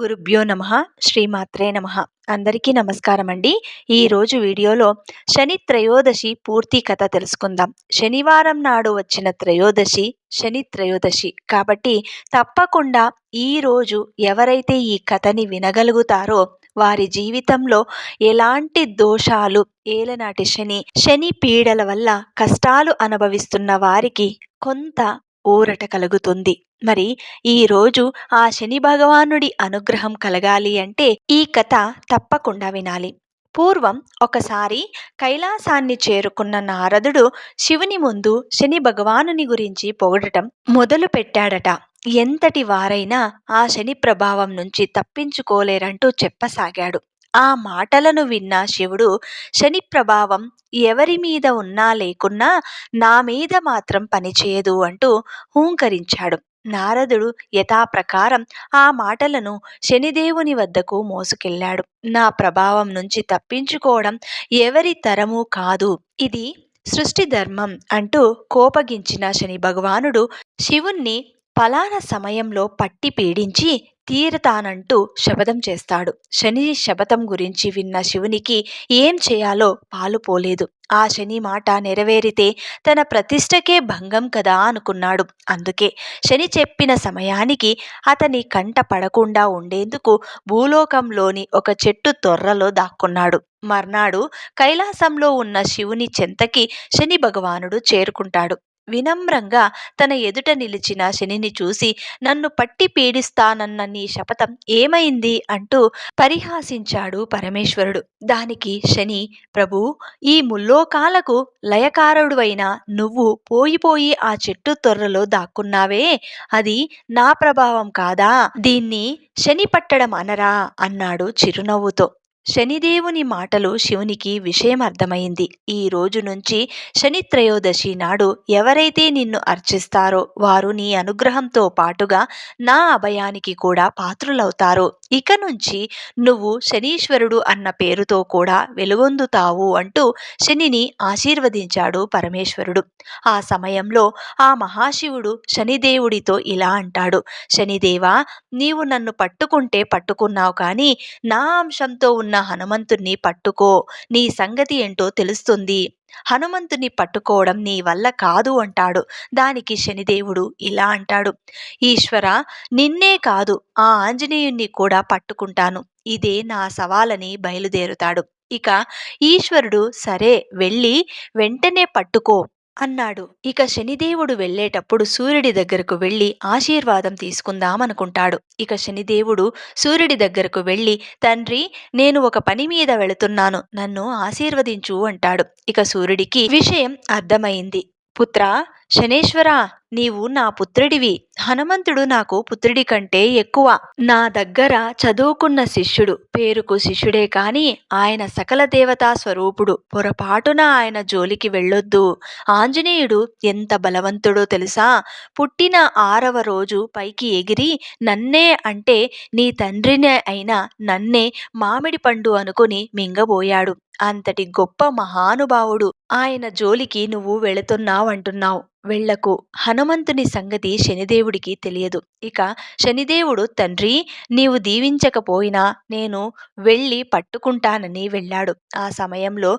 గురుభ్యో నమ శ్రీమాత్రే నమ. అందరికీ నమస్కారం అండి ఈరోజు వీడియోలో శని త్రయోదశి పూర్తి కథ తెలుసుకుందాం. శనివారం నాడు వచ్చిన త్రయోదశి శని త్రయోదశి. కాబట్టి తప్పకుండా ఈరోజు ఎవరైతే ఈ కథని వినగలుగుతారో వారి జీవితంలో ఎలాంటి దోషాలు ఏలనాటి శని శని పీడల వల్ల కష్టాలు అనుభవిస్తున్న వారికి కొంత ఊరట కలుగుతుంది. మరి ఈరోజు ఆ శని భగవానుడి అనుగ్రహం కలగాలి అంటే ఈ కథ తప్పకుండా వినాలి. పూర్వం ఒకసారి కైలాసాన్ని చేరుకున్న నారదుడు శివుని ముందు శని భగవానుని గురించి పొగడటం మొదలు పెట్టాడట. ఎంతటి వారైనా ఆ శని ప్రభావం నుంచి తప్పించుకోలేరంటూ చెప్పసాగాడు. ఆ మాటలను విన్న శివుడు శని ప్రభావం ఎవరి మీద ఉన్నా లేకున్నా నా మీద మాత్రం పనిచేయదు అంటూ హూంకరించాడు. నారదుడు యథాప్రకారం ఆ మాటలను శనిదేవుని వద్దకు మోసుకెళ్ళాడు. నా ప్రభావం నుంచి తప్పించుకోవడం ఎవరి తరము కాదు. ఇది సృష్టి ధర్మం అంటూ కోపగించిన శని భగవానుడు శివుణ్ణి ఫలానా సమయంలో పట్టి పీడించి తీరతానంటూ శపథం చేస్తాడు. శని శపథం గురించి విన్న శివునికి ఏం చేయాలో పాలుపోలేదు ఆ శని మాట నెరవేరితే తన ప్రతిష్టకే భంగం కదా అనుకున్నాడు. అందుకే శని చెప్పిన సమయానికి అతని కంట పడకుండా ఉండేందుకు భూలోకంలోని ఒక చెట్టు తొర్రలో దాక్కున్నాడు. మర్నాడు కైలాసంలో ఉన్న శివుని చెంతకి శని భగవానుడు చేరుకుంటాడు. వినమ్రంగా తన ఎదుట నిలిచిన శనిని చూసి నన్ను పట్టి పీడిస్తానన్న నీ శపథం ఏమైంది? అంటూ పరిహాసించాడు పరమేశ్వరుడు. దానికి శని ప్రభు ఈ ముల్లోకాలకు లయకారుడువైన నువ్వు పోయిపోయి ఆ చెట్టు తొర్రలో దాక్కున్నావే. అది నా ప్రభావం కాదా? దీన్ని శని పట్టడం అనరా? అన్నాడు చిరునవ్వుతో. శనిదేవుని మాటలు శివునికి విషయం అర్థమైంది. ఈ రోజు నుంచి శని త్రయోదశి నాడు ఎవరైతే నిన్ను అర్చిస్తారో వారు నీ అనుగ్రహంతో పాటుగా నా అభయానికి కూడా పాత్రులవుతారు. ఇక నుంచి నువ్వు శనీశ్వరుడు అన్న పేరుతో కూడా వెలుగొందుతావు అంటూ శనిని ఆశీర్వదించాడు పరమేశ్వరుడు. ఆ సమయంలో ఆ మహాశివుడు శనిదేవుడితో ఇలా అంటాడు. శనిదేవా నీవు నన్ను పట్టుకుంటే పట్టుకున్నావు కానీ నా అంశంతో ఉన్న హనుమంతుణ్ణి పట్టుకో. నీ సంగతి ఏంటో తెలుస్తుంది. హనుమంతుని పట్టుకోవడం నీ వల్ల కాదు అంటాడు. దానికి శనిదేవుడు ఇలా అంటాడు. ఈశ్వర నిన్నే కాదు ఆ ఆంజనేయుణ్ణి కూడా పట్టుకుంటాను. ఇదే నా సవాలని బయలుదేరుతాడు. ఇక ఈశ్వరుడు సరే వెళ్ళి వెంటనే పట్టుకో. అన్నాడు. ఇక శనిదేవుడు వెళ్ళేటప్పుడు సూర్యుడి దగ్గరకు వెళ్ళి ఆశీర్వాదం తీసుకుందామనుకుంటాడు. ఇక శనిదేవుడు సూర్యుడి దగ్గరకు వెళ్ళి తండ్రి నేను ఒక పని మీద వెళుతున్నాను. నన్ను ఆశీర్వదించు అంటాడు. ఇక సూర్యుడికి విషయం అర్థమైంది. పుత్రా శనేశ్వర నీవు నా పుత్రుడివి. హనుమంతుడు నాకు పుత్రుడి కంటే ఎక్కువ. నా దగ్గర చదువుకున్న శిష్యుడు పేరుకు శిష్యుడే కాని ఆయన సకల దేవతా స్వరూపుడు. పొరపాటున ఆయన జోలికి వెళ్ళొద్దు. ఆంజనేయుడు ఎంత బలవంతుడో తెలుసా? పుట్టిన ఆరవ రోజు పైకి ఎగిరి నన్నే అంటే నీ తండ్రినే అయినా నన్నే మామిడి పండు అనుకుని మింగబోయాడు. అంతటి గొప్ప మహానుభావుడు. ఆయన జోలికి నువ్వు వెళుతున్నావంటున్నావు. వెళ్ళకు హనుమంతుని సంగతి శనిదేవుడికి తెలియదు. ఇక శనిదేవుడు తండ్రి నీవు దీవించకపోయినా నేను వెళ్ళి పట్టుకుంటానని వెళ్ళాడు. ఆ సమయంలో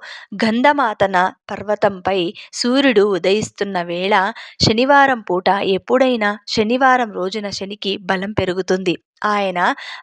గంధమాతన పర్వతంపై సూర్యుడు ఉదయిస్తున్న వేళ శనివారం పూట ఎప్పుడైనా శనివారం రోజున శనికి బలం పెరుగుతుంది. ఆయన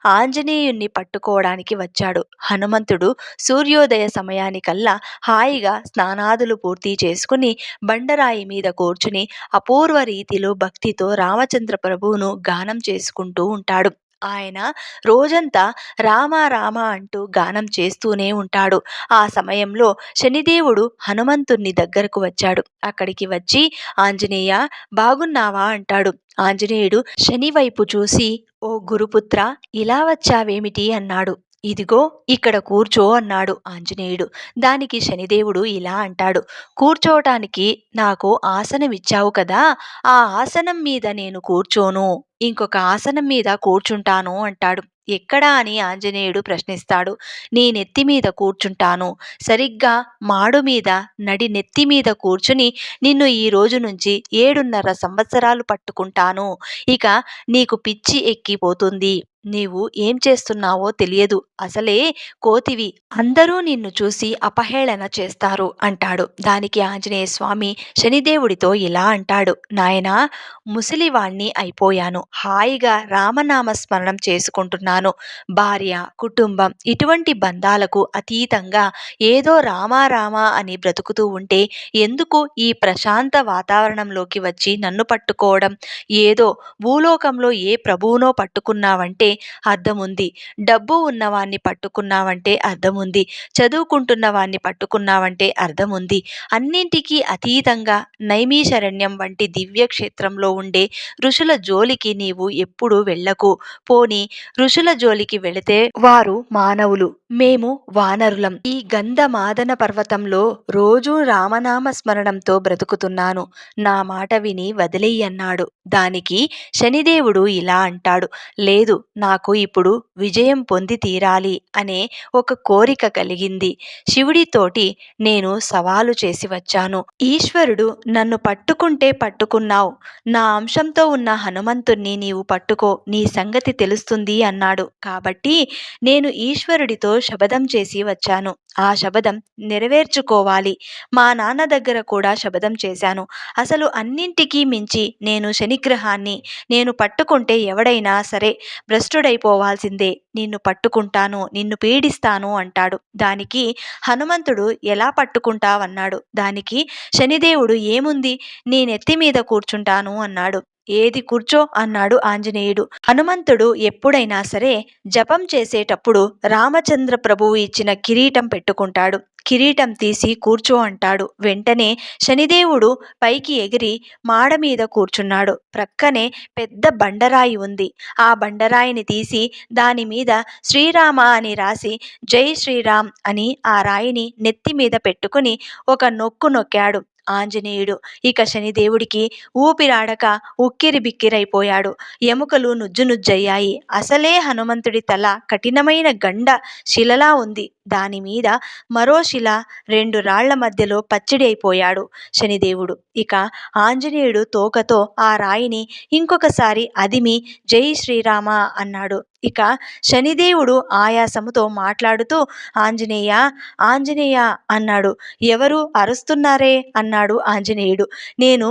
ఆంజనేయుణ్ణి పట్టుకోవడానికి వచ్చాడు. హనుమంతుడు సూర్యోదయ సమయానికల్లా హాయిగా స్నానాదులు పూర్తి చేసుకుని బండరాయి మీద కూర్చుని అపూర్వ రీతిలో భక్తితో రామచంద్ర ప్రభువును గానం చేసుకుంటూ ఉంటాడు. ఆయన రోజంతా రామ రామ అంటూ గానం చేస్తూనే ఉంటాడు. ఆ సమయంలో శనిదేవుడు హనుమంతుణ్ణి దగ్గరకు వచ్చాడు. అక్కడికి వచ్చి ఆంజనేయ బాగున్నావా? అంటాడు. ఆంజనేయుడు శని వైపు చూసి ఓ గురుపుత్ర ఇలా వచ్చావేమిటి? అన్నాడు. ఇదిగో ఇక్కడ కూర్చో అన్నాడు ఆంజనేయుడు. దానికి శనిదేవుడు ఇలా అంటాడు. కూర్చోవటానికి నాకు ఆసనం ఇచ్చావు కదా ఆ ఆసనం మీద నేను కూర్చోను. ఇంకొక ఆసనం మీద కూర్చుంటాను అంటాడు. ఎక్కడా అని ఆంజనేయుడు ప్రశ్నిస్తాడు. నీ నెత్తి మీద కూర్చుంటాను. సరిగ్గా మాడు మీద నడి నెత్తి మీద కూర్చుని నిన్ను ఈ రోజు నుంచి ఏడున్నర సంవత్సరాలు పట్టుకుంటాను. ఇక నీకు పిచ్చి ఎక్కిపోతుంది. నీవు ఏం చేస్తున్నావో తెలియదు. అసలే కోతివి అందరూ నిన్ను చూసి అపహేళన చేస్తారు అంటాడు. దానికి ఆంజనేయ స్వామి శనిదేవుడితో ఇలా అంటాడు. నాయనా ముసలివాణ్ణి అయిపోయాను. హాయిగా రామనామ స్మరణం చేసుకుంటున్నాను. భార్య కుటుంబం ఇటువంటి బంధాలకు అతీతంగా ఏదో రామారామా అని బ్రతుకుతూ ఉంటే ఎందుకు ఈ ప్రశాంత వాతావరణంలోకి వచ్చి నన్ను పట్టుకోవడం? ఏదో భూలోకంలో ఏ ప్రభువునో పట్టుకున్నావంటే అర్థం ఉంది డబ్బు ఉన్నవాన్ని పట్టుకున్నావంటే అర్థం ఉంది చదువుకుంటున్న వాన్ని పట్టుకున్నావంటే అర్థం ఉంది అన్నింటికీ అతీతంగా నైమీశరణ్యం వంటి దివ్యక్షేత్రంలో ఉండే ఋషుల జోలికి నీవు ఎప్పుడూ వెళ్ళకు. పోని ఋషుల జోలికి వెళితే వారు మానవులు. మేము వానరులం. ఈ గంధమాదన పర్వతంలో రోజూ రామనామ స్మరణంతో బ్రతుకుతున్నాను. నా మాట విని వదిలేయన్నాడు దానికి శనిదేవుడు ఇలా అంటాడు. లేదు నాకు ఇప్పుడు విజయం పొంది తీరాలి అనే ఒక కోరిక కలిగింది. శివుడితోటి నేను సవాలు చేసి వచ్చాను. ఈశ్వరుడు నన్ను పట్టుకుంటే పట్టుకున్నావు. నా అంశంతో ఉన్న హనుమంతుణ్ణి నీవు పట్టుకో. నీ సంగతి తెలుస్తుంది అన్నాడు. కాబట్టి నేను ఈశ్వరుడితో శపథం చేసి వచ్చాను. ఆ శబదం నెరవేర్చుకోవాలి. మా నాన్న దగ్గర కూడా శబదం చేశాను. అసలు అన్నింటికీ మించి నేను శనిగ్రహాన్ని నేను పట్టుకుంటే ఎవడైనా సరే భ్రష్టుడైపోవాల్సిందే. నిన్ను పట్టుకుంటాను నిన్ను పీడిస్తాను అంటాడు. దానికి హనుమంతుడు ఎలా పట్టుకుంటావన్నాడు. దానికి శనిదేవుడు ఏముంది? నేనెత్తి మీద కూర్చుంటాను అన్నాడు. ఏది కూర్చో అన్నాడు ఆంజనేయుడు. హనుమంతుడు ఎప్పుడైనా సరే జపం చేసేటప్పుడు రామచంద్ర ప్రభువు ఇచ్చిన కిరీటం పెట్టుకుంటాడు. కిరీటం తీసి కూర్చో అంటాడు. వెంటనే శనిదేవుడు పైకి ఎగిరి మాడ మీద కూర్చున్నాడు. ప్రక్కనే పెద్ద బండరాయి ఉంది. ఆ బండరాయిని తీసి దాని మీద శ్రీరామ అని రాసి జై శ్రీరామ్ అని ఆ రాయిని నెత్తి మీద పెట్టుకుని ఒక నొక్కు నొక్కాడు ఆంజనేయుడు. ఇక శనిదేవుడికి ఊపిరాడక ఉక్కిరి బిక్కిరైపోయాడు. ఎముకలు నుజ్జు నుజ్జయ్యాయి. అసలే హనుమంతుడి తల కఠినమైన గండ శిలలా ఉంది. దాని మీద మరో శిల రెండు రాళ్ళ మధ్యలో పచ్చిడి అయిపోయాడు శనిదేవుడు. ఇక ఆంజనేయుడు తోకతో ఆ రాయిని ఇంకొకసారి అదిమి జై శ్రీరామ అన్నాడు. ఇక శనిదేవుడు ఆయాసముతో మాట్లాడుతూ ఆంజనేయ ఆంజనేయ అన్నాడు. ఎవరు అరుస్తున్నారే? అన్నాడు ఆంజనేయుడు. నేను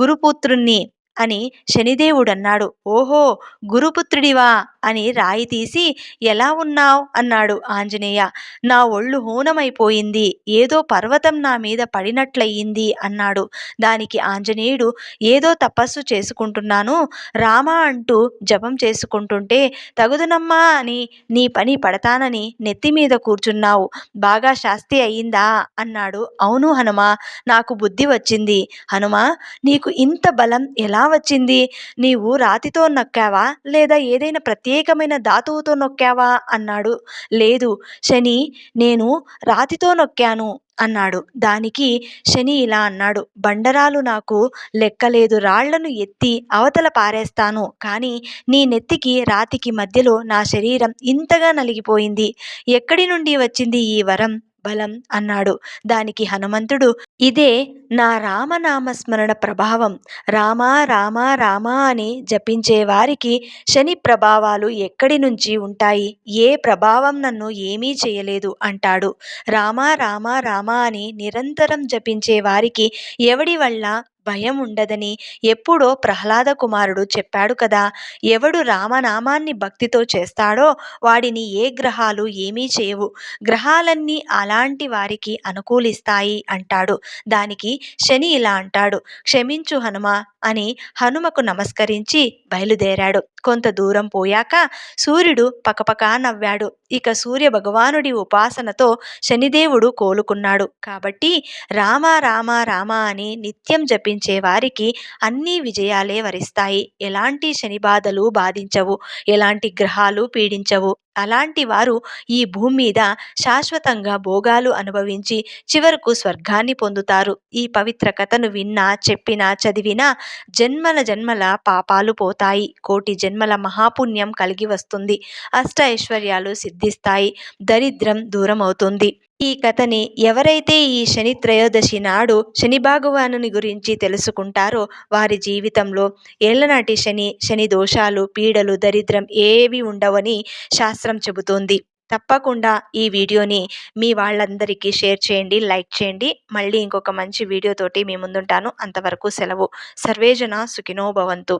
గురుపుత్రుణ్ణి అని శనిదేవుడన్నాడు. ఓహో గురుపుత్రుడివా? అని రాయి తీసి ఎలా ఉన్నావు? అన్నాడు ఆంజనేయ. నా ఒళ్ళు హూనమైపోయింది. ఏదో పర్వతం నా మీద పడినట్లయింది అన్నాడు. దానికి ఆంజనేయుడు ఏదో తపస్సు చేసుకుంటున్నాను. రామ అంటూ జపం చేసుకుంటుంటే తగుదునమ్మా అని నీ పని పడతానని నెత్తి మీద కూర్చున్నావు. బాగా శాస్తి అయ్యిందా అన్నాడు. అవును హనుమ నాకు బుద్ధి వచ్చింది. హనుమ నీకు ఇంత బలం ఎలా వచ్చింది? నీవు రాతితో నొక్కావా? లేదా ఏదైనా ప్రత్యేకమైన ధాతువుతో నొక్కావా? అన్నాడు. లేదు శని నేను రాతితో నొక్కాను అన్నాడు. దానికి శని ఇలా అన్నాడు. బండరాలు నాకు లెక్కలేదు. రాళ్ళను ఎత్తి అవతల పారేస్తాను. కానీ నీ నెత్తికి రాతికి మధ్యలో నా శరీరం ఇంతగా నలిగిపోయింది. ఎక్కడి నుండి వచ్చింది ఈ వరం? బలం అన్నాడు. దానికి హనుమంతుడు ఇదే నా రామనామస్మరణ ప్రభావం. రామా రామా రామా అని జపించే వారికి శని ప్రభావాలు ఎక్కడి నుంచి ఉంటాయి? ఏ ప్రభావం నన్ను ఏమీ చేయలేదు అంటాడు. రామా రామా రామా అని నిరంతరం జపించే వారికి ఎవడి వల్ల భయం ఉండదని ఎప్పుడో ప్రహ్లాద కుమారుడు చెప్పాడు కదా. ఎవడు రామనామాన్ని భక్తితో చేస్తాడో వాడిని ఏ గ్రహాలు ఏమీ చేయవు. గ్రహాలన్నీ అలాంటి వారికి అనుకూలిస్తాయి అంటాడు. దానికి శని ఇలా అంటాడు. క్షమించు హనుమ అని హనుమకు నమస్కరించి బయలుదేరాడు. కొంత దూరం పోయాక సూర్యుడు పకపకా నవ్వాడు. ఇక సూర్య భగవానుడి ఉపాసనతో శనిదేవుడు కోలుకున్నాడు. కాబట్టి రామ రామ రామ అని నిత్యం జపించే వారికి అన్ని విజయాలే వరిస్తాయి. ఎలాంటి శని బాధలు బాధించవు. ఎలాంటి గ్రహాలు పీడించవు. అలాంటి వారు ఈ భూమి మీద శాశ్వతంగా భోగాలు అనుభవించి చివరకు స్వర్గాన్ని పొందుతారు. ఈ పవిత్ర కథను విన్నా చెప్పినా చదివినా జన్మల జన్మల పాపాలు పోతాయి. కోటి జన్మల మహాపుణ్యం కలిగి వస్తుంది. అష్ట ఐశ్వర్యాలు సిద్ధిస్తాయి. దరిద్రం దూరం అవుతుంది ఈ కథని ఎవరైతే ఈ శని త్రయోదశి నాడు శని భగవానుని గురించి తెలుసుకుంటారో వారి జీవితంలో ఏళ్ళనాటి శని శని దోషాలు పీడలు దరిద్రం ఏవి ఉండవని శాస్త్రం చెబుతోంది. తప్పకుండా ఈ వీడియోని మీ వాళ్ళందరికీ షేర్ చేయండి లైక్ చేయండి. మళ్ళీ ఇంకొక మంచి వీడియోతోటి మీ ముందుంటాను. అంతవరకు సెలవు. సర్వేజన సుఖినో భవంతు.